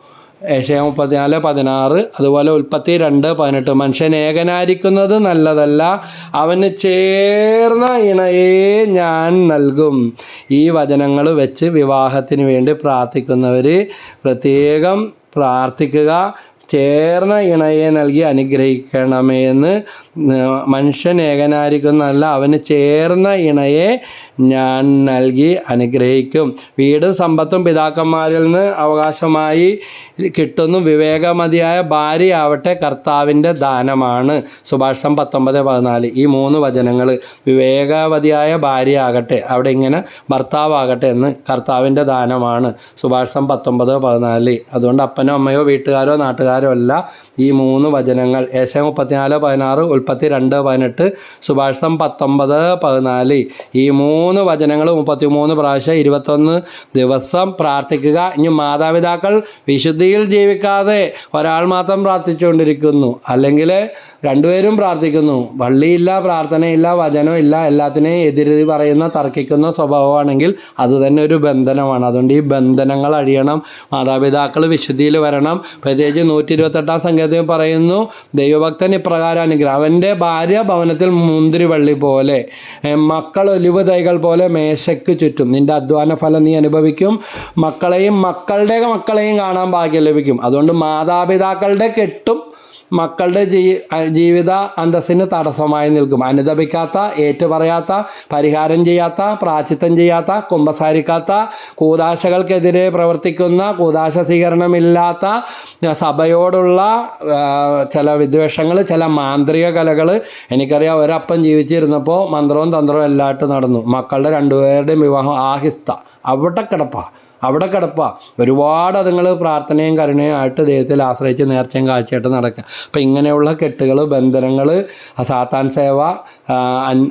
Speaker 1: ഏഷ്യ മുപ്പത്തിനാല് പതിനാറ് അതുപോലെ ഉൽപ്പത്തി രണ്ട് പതിനെട്ട്. മനുഷ്യൻ ഏകനായിരിക്കുന്നത് നല്ലതല്ല. അവന് ചേർന്ന ഇണയെ ഞാൻ നൽകും. ഈ വചനങ്ങൾ വെച്ച് വിവാഹത്തിന് വേണ്ടി പ്രാർത്ഥിക്കുന്നവർ പ്രത്യേകം പ്രാർത്ഥിക്കുക. ചേർന്ന ഇണയെ നൽകി അനുഗ്രഹിക്കണമേ എന്ന്. മനുഷ്യൻ ഏകനായിരിക്കുന്നതല്ല അവന് ചേർന്ന ഇണയെ ഞാൻ നൽകി അനുഗ്രഹിക്കും. വീട് സമ്പത്തും പിതാക്കന്മാരിൽ നിന്ന് അവകാശമായി കിട്ടുന്നു. വിവേകമതിയായ ഭാര്യയാവട്ടെ കർത്താവിന്റെ ദാനമാണ്. സുഭാഷം പത്തൊമ്പത് പതിനാല്. ഈ മൂന്ന് വചനങ്ങൾ വിവേകവതിയായ ഭാര്യയാകട്ടെ അവിടെ ഇങ്ങനെ ഭർത്താവാകട്ടെ എന്ന് കർത്താവിന്റെ ദാനമാണ്. സുഭാഷം പത്തൊമ്പത് പതിനാല്. അതുകൊണ്ട് അപ്പനോ അമ്മയോ വീട്ടുകാരോ നാട്ടുകാരോ അല്ല ഈ മൂന്ന് വചനങ്ങൾ. ഏശ മുപ്പത്തിനാല് പതിനാറ് ഉൽപ്പത്തി രണ്ട് പതിനെട്ട് സുഭാഷം പത്തൊമ്പത് പതിനാല്. ഈ മൂന്ന് വചനങ്ങൾ മുപ്പത്തി മൂന്ന് പ്രാവശ്യം ഇരുപത്തൊന്ന് ദിവസം പ്രാർത്ഥിക്കുക. ഇനി മാതാപിതാക്കൾ വിശുദ്ധിയിൽ ജീവിക്കാതെ ഒരാൾ മാത്രം പ്രാർത്ഥിച്ചുകൊണ്ടിരിക്കുന്നു. അല്ലെങ്കിൽ രണ്ടുപേരും പ്രാർത്ഥിക്കുന്നു. പള്ളിയില്ല പ്രാർത്ഥനയില്ല വചനമില്ല എല്ലാത്തിനെയും എതിര് പറയുന്ന തർക്കിക്കുന്ന സ്വഭാവമാണെങ്കിൽ അത് തന്നെ ഒരു ബന്ധനമാണ്. അതുകൊണ്ട് ഈ ബന്ധനങ്ങൾ അഴിയണം. മാതാപിതാക്കൾ വിശുദ്ധിയിൽ വരണം. പ്രത്യേകിച്ച് നൂറ്റി ഇരുപത്തെട്ടാം സംഖ്യത്തിൽ പറയുന്നു ദൈവഭക്തൻ ഇപ്രകാരം അനുഗ്രഹം. അവന്റെ ഭാര്യ ഭവനത്തിൽ മുന്തിരി വള്ളി പോലെ മക്കൾ ഒലിവ് തൈകൾ പോലെ മേശയ്ക്ക് ചുറ്റും. നിന്റെ അധ്വാന ഫലം നീ അനുഭവിക്കും. മക്കളെയും മക്കളുടെ മക്കളെയും കാണാൻ ഭാഗ്യം ലഭിക്കും. അതുകൊണ്ട് മാതാപിതാക്കളുടെ കെട്ടും മക്കളുടെ ജീ ജീവിത അന്തസ്സിന് തടസ്സമായി നിൽക്കും. അനുദപിക്കാത്ത ഏറ്റുപറയാത്ത പരിഹാരം ചെയ്യാത്ത പ്രാച്ചിത്തം ചെയ്യാത്ത കുമ്പസാരിക്കാത്ത കൂതാശകൾക്കെതിരെ പ്രവർത്തിക്കുന്ന കൂതാശ സ്വീകരണമില്ലാത്ത സഭയോടുള്ള ചില വിദ്വേഷങ്ങൾ ചില മാന്ത്രിക കലകൾ എനിക്കറിയാം ഒരപ്പം ജീവിച്ചിരുന്നപ്പോൾ മന്ത്രവും തന്ത്രവും എല്ലായിട്ട് നടന്നു. മക്കളുടെ രണ്ടുപേരുടെയും വിവാഹം ആഹിസ്ത. അവിടെ കിടപ്പ. അവിടെ കിടപ്പാ. ഒരുപാട് അതുങ്ങൾ പ്രാർത്ഥനയും കരുണയും ആയിട്ട് ദൈവത്തിൽ ആശ്രയിച്ച് നേർച്ചയും കാഴ്ചയായിട്ട് നടക്കുക അപ്പം ഇങ്ങനെയുള്ള കെട്ടുകൾ ബന്ധനങ്ങൾ സാത്താൻ സേവ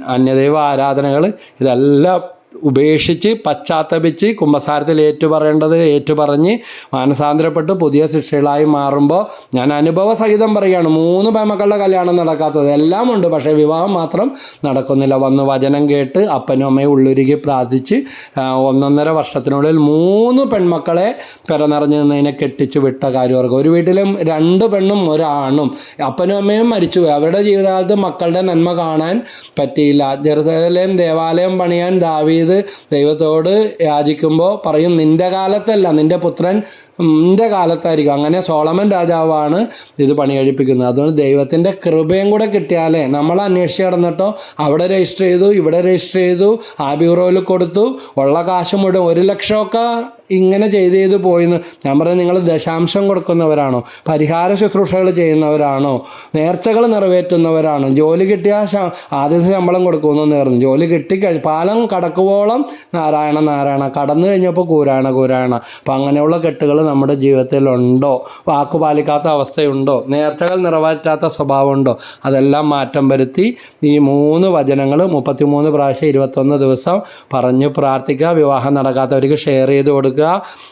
Speaker 1: അന്യദൈവ ആരാധനകൾ ഇതെല്ലാം ഉപേക്ഷിച്ച് പശ്ചാത്തപിച്ച് കുംഭസാരത്തിൽ ഏറ്റുപറയേണ്ടത് ഏറ്റുപറഞ്ഞ് മാനസാന്തരപ്പെട്ട് പുതിയ ശിക്ഷകളായി മാറുമ്പോൾ ഞാൻ അനുഭവ സഹിതം പറയുകയാണ്. മൂന്ന് പേമക്കളുടെ കല്യാണം നടക്കാത്തത് എല്ലാം ഉണ്ട് പക്ഷേ വിവാഹം മാത്രം നടക്കുന്നില്ല. വന്ന് വചനം കേട്ട് അപ്പനും അമ്മയും ഉള്ളുരുകി പ്രാർത്ഥിച്ച് ഒന്നൊന്നര വർഷത്തിനുള്ളിൽ മൂന്ന് പെൺമക്കളെ പിറന്നിറഞ്ഞു നിന്നതിനെ കെട്ടിച്ച് വിട്ട കാര്യവർക്ക് ഒരു വീട്ടിലും രണ്ട് പെണ്ണും ഒരാണും. അപ്പനും അമ്മയും മരിച്ചുപോയി. അവരുടെ ജീവിതകാലത്ത് മക്കളുടെ നന്മ കാണാൻ പറ്റിയില്ല. ജെറുസലേം ദേവാലയം പണിയാൻ ദാവീദ് ദൈവത്തോട് യാചിക്കുമ്പോൾ പറയും നിന്റെ കാലത്തല്ല നിന്റെ പുത്രൻ നിന്റെ കാലത്തായിരിക്കും. അങ്ങനെ സോളമൻ രാജാവാണ് ഇത് പണി കഴിപ്പിക്കുന്നത് അതുകൊണ്ട് ദൈവത്തിന്റെ കൃപയും കൂടെ കിട്ടിയാലേ നമ്മൾ അന്വേഷിച്ച് കിടന്നിട്ടോ അവിടെ രജിസ്റ്റർ ചെയ്തു ഇവിടെ രജിസ്റ്റർ ചെയ്തു ആ ബ്യൂറോയിൽ കൊടുത്തു ഉള്ള കാശ് മുഴുവൻ ഒരു ലക്ഷമൊക്കെ ഇങ്ങനെ ചെയ്ത് ചെയ്ത് പോയിന്ന്. ഞാൻ പറയുന്നത് നിങ്ങൾ ദശാംശം കൊടുക്കുന്നവരാണോ? പരിഹാര ശുശ്രൂഷകൾ ചെയ്യുന്നവരാണോ? നേർച്ചകൾ നിറവേറ്റുന്നവരാണോ? ജോലി കിട്ടിയാൽ ശ- ആദ്യത്തെ ശമ്പളം കൊടുക്കുമെന്ന് നേർന്നു. ജോലി കിട്ടിക്കഴി പാലം കടക്കുവോളം നാരായണ നാരായണ. കടന്നു കഴിഞ്ഞപ്പോൾ കൂരായണ കൂരായണ. അപ്പം അങ്ങനെയുള്ള കെട്ടുകൾ നമ്മുടെ ജീവിതത്തിലുണ്ടോ? വാക്കു പാലിക്കാത്ത അവസ്ഥയുണ്ടോ? നേർച്ചകൾ നിറവേറ്റാത്ത സ്വഭാവമുണ്ടോ? അതെല്ലാം മാറ്റം വരുത്തി ഈ മൂന്ന് വചനങ്ങൾ മുപ്പത്തിമൂന്ന് പ്രാവശ്യം ഇരുപത്തൊന്ന് ദിവസം പറഞ്ഞു പ്രാർത്ഥിക്കുക. വിവാഹം നടക്കാത്തവർക്ക് ഷെയർ ചെയ്ത് കൊടുക്കുക.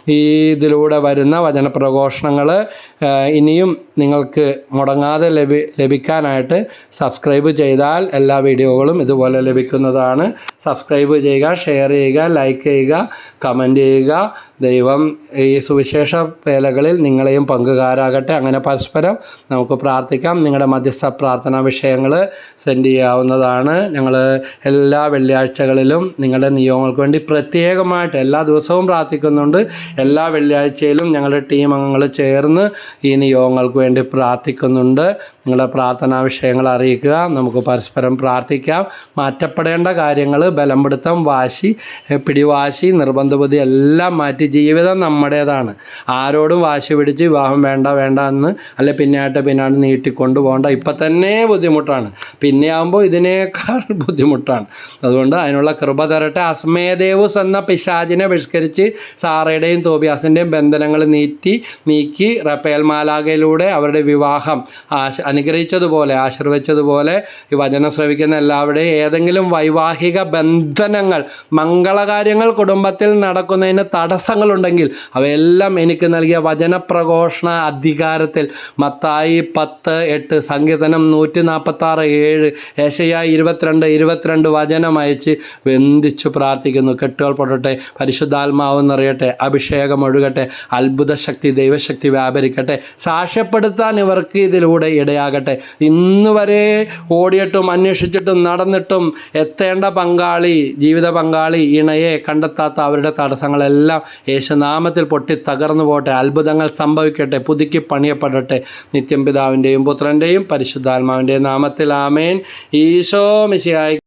Speaker 1: ഈ ഇതിലൂടെ വരുന്ന വചനപ്രഘോഷണങ്ങൾ ഇനിയും നിങ്ങൾക്ക് മുടങ്ങാതെ ലഭി ലഭിക്കാനായിട്ട് സബ്സ്ക്രൈബ് ചെയ്താൽ എല്ലാ വീഡിയോകളും ഇതുപോലെ ലഭിക്കുന്നതാണ്. സബ്സ്ക്രൈബ് ചെയ്യുക ഷെയർ ചെയ്യുക ലൈക്ക് ചെയ്യുക കമന്റ് ചെയ്യുക. ദൈവം ഈ സുവിശേഷ വേലകളിൽ നിങ്ങളെയും പങ്കുകാരാകട്ടെ. അങ്ങനെ പരസ്പരം നമുക്ക് പ്രാർത്ഥിക്കാം. നിങ്ങളുടെ മധ്യസ്ഥ പ്രാർത്ഥനാ വിഷയങ്ങൾ സെൻഡ് ചെയ്യാവുന്നതാണ്. ഞങ്ങൾ എല്ലാ വെള്ളിയാഴ്ചകളിലും നിങ്ങളുടെ നിയോഗങ്ങൾക്ക് വേണ്ടി പ്രത്യേകമായിട്ട് എല്ലാ ദിവസവും പ്രാർത്ഥിക്കുന്നുണ്ട്. എല്ലാ വെള്ളിയാഴ്ചയിലും ഞങ്ങളുടെ ടീം അംഗങ്ങൾ ചേർന്ന് ഈ നിയോഗങ്ങൾക്ക് വേണ്ടി പ്രാർത്ഥിക്കുന്നുണ്ട്. നിങ്ങളുടെ പ്രാർത്ഥനാ വിഷയങ്ങൾ അറിയിക്കുക. നമുക്ക് പരസ്പരം പ്രാർത്ഥിക്കാം. മാറ്റപ്പെടേണ്ട കാര്യങ്ങൾ ബലംപിടുത്തം വാശി പിടിവാശി നിർബന്ധബുദ്ധി എല്ലാം മാറ്റി ജീവിതം നമ്മുടേതാണ്. ആരോടും വാശി പിടിച്ച് വിവാഹം വേണ്ട വേണ്ട എന്ന് അല്ലെ പിന്നായിട്ട് പിന്നാണ് നീട്ടിക്കൊണ്ട് പോകേണ്ട ഇപ്പം തന്നെ ബുദ്ധിമുട്ടാണ്. പിന്നെ ആകുമ്പോൾ ഇതിനേക്കാൾ (laughs) ബുദ്ധിമുട്ടാണ്. അതുകൊണ്ട് അതിനുള്ള കൃപ തരട്ടെ. അസ്മേദേവൂസ് എന്ന പിശാചിനെ ബഹിഷ്കരിച്ച് സാറയുടെയും തോബിയാസിന്റെയും ബന്ധനങ്ങൾ നീറ്റി നീക്കി റപ്പേൽ മാലാകയിലൂടെ അവരുടെ വിവാഹം ആശ അനുഗ്രഹിച്ചതുപോലെ ആശീർവദിച്ചതുപോലെ ഈ വചനം ശ്രവിക്കുന്ന എല്ലാവരുടെയും ഏതെങ്കിലും വൈവാഹിക ബന്ധനങ്ങൾ മംഗളകാര്യങ്ങൾ കുടുംബത്തിൽ നടക്കുന്നതിന് തടസ്സങ്ങളുണ്ടെങ്കിൽ അവയെല്ലാം എനിക്ക് നൽകിയ വചനപ്രഘോഷണ അധികാരത്തിൽ. മത്തായി പത്ത് എട്ട് സങ്കീർത്തനം നൂറ്റി നാൽപ്പത്താറ് ഏഴ് ഏശയ ഇരുപത്തിരണ്ട് ഇരുപത്തിരണ്ട് വചനം അയച്ച് വെന്തിച്ചു പ്രാർത്ഥിക്കുന്നു. കെട്ടുകൾ പൊട്ടട്ടെ പരിശുദ്ധാത്മാവെന്നറിയട്ടെ അഭിഷേകം ഒഴുകട്ടെ അത്ഭുത ശക്തി ദൈവശക്തി വ്യാപരിക്കട്ടെ സാക്ഷ്യപ്പെടുത്താൻ ഇവർക്ക് ഇതിലൂടെ ഇടയാകട്ടെ. ഇന്ന് വരെ ഓടിയിട്ടും അന്വേഷിച്ചിട്ടും നടന്നിട്ടും എത്തേണ്ട പങ്കാളി ജീവിത പങ്കാളി ഇണയെ കണ്ടെത്താത്ത അവരുടെ തടസ്സങ്ങളെല്ലാം യേശുനാമത്തിൽ പൊട്ടി തകർന്നു പോകട്ടെ. അത്ഭുതങ്ങൾ സംഭവിക്കട്ടെ. പുതുക്കി പണിയപ്പെടട്ടെ. നിത്യം പിതാവിന്റെയും പുത്രന്റെയും പരിശുദ്ധാത്മാവിന്റെയും നാമത്തിൽ ആമേൻ. ഈശോ മിശിയായി